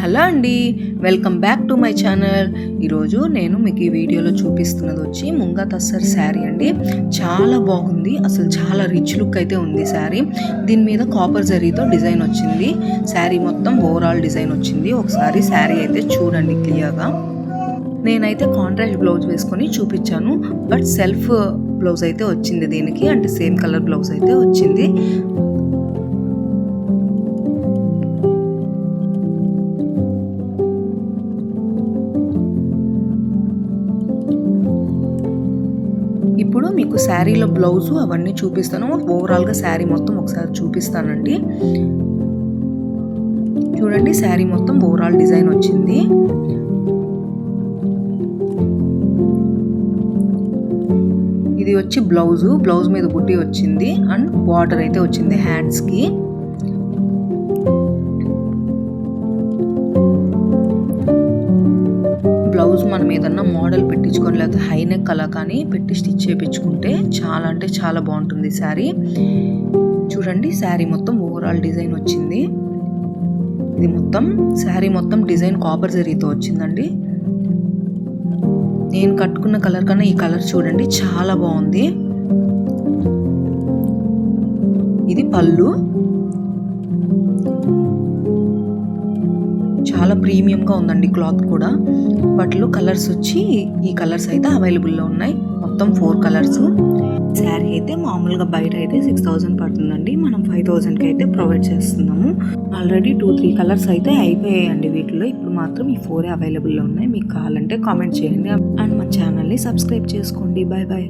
Hello అండి welcome back to my channel. ఈరోజు నేను మీకు ఈ వీడియోలో చూపిస్తున్నది వచ్చి ముంగా తస్సర్ శారీ అండి. చాలా బాగుంది అసలు చాలా రిచ్ లుక్ అయితే ఉంది శారీ. దీని మీద కాపర్ జరీతో డిజైన్ వచ్చింది. శారీ మొత్తం ఓవరాల్ డిజైన్ వచ్చింది. ఒకసారి శారీ అయితే చూడండి క్లియర్గా. నేనైతే కాంట్రాస్ట్ బ్లౌజ్ వేసుకొని చూపించాను. బట్ సెల్ఫ్ బ్లౌజ్ అయితే వచ్చింది దీనికి. అంటే సేమ్ కలర్ బ్లౌజ్ అయితే వచ్చింది. ఇప్పుడు మీకు శారీలో బ్లౌజు అవన్నీ చూపిస్తాను. ఓవరాల్గా శారీ మొత్తం ఒకసారి చూపిస్తానండి. చూడండి శారీ మొత్తం ఓవరాల్ డిజైన్ వచ్చింది. ఇది వచ్చి బ్లౌజు. బ్లౌజ్ మీద బుట్టి వచ్చింది. అండ్ బార్డర్ అయితే వచ్చింది హ్యాండ్స్కి. బ్లౌజ్ మనం ఏదన్నా మోడల్ పెట్టించుకొని లేకపోతే హైనెక్ అలా కానీ పెట్టి స్టిచ్ చేయించుకుంటే చాలా అంటే చాలా బాగుంటుంది శారీ చూడండి శారీ మొత్తం ఓవరాల్ డిజైన్ వచ్చింది. ఇది మొత్తం శారీ మొత్తం డిజైన్ కాపర్ జరీతో వచ్చిందండి. నేను కట్టుకున్న కలర్ కన్నా ఈ కలర్ చూడండి చాలా బాగుంది. ఇది పళ్ళు. చాలా ప్రీమియంగా ఉందండి క్లాత్ కూడా. వాటిలో కలర్స్ వచ్చి ఈ కలర్స్ అయితే అవైలబుల్లో ఉన్నాయి. మొత్తం ఫోర్ కలర్స్. శారీ అయితే మామూలుగా బయట అయితే సిక్స్ థౌజండ్ పడుతుందండి. మనం ఫైవ్ థౌజండ్కి అయితే ప్రొవైడ్ చేస్తున్నాము. ఆల్రెడీ టూ త్రీ కలర్స్ అయితే అయిపోయాయండి వీటిలో ఇప్పుడు మాత్రం ఈ ఫోరే అవైలబుల్లో ఉన్నాయి. మీకు కావాలంటే కామెంట్ చేయండి. అండ్ మా ఛానల్ని సబ్స్క్రైబ్ చేసుకోండి. Bye bye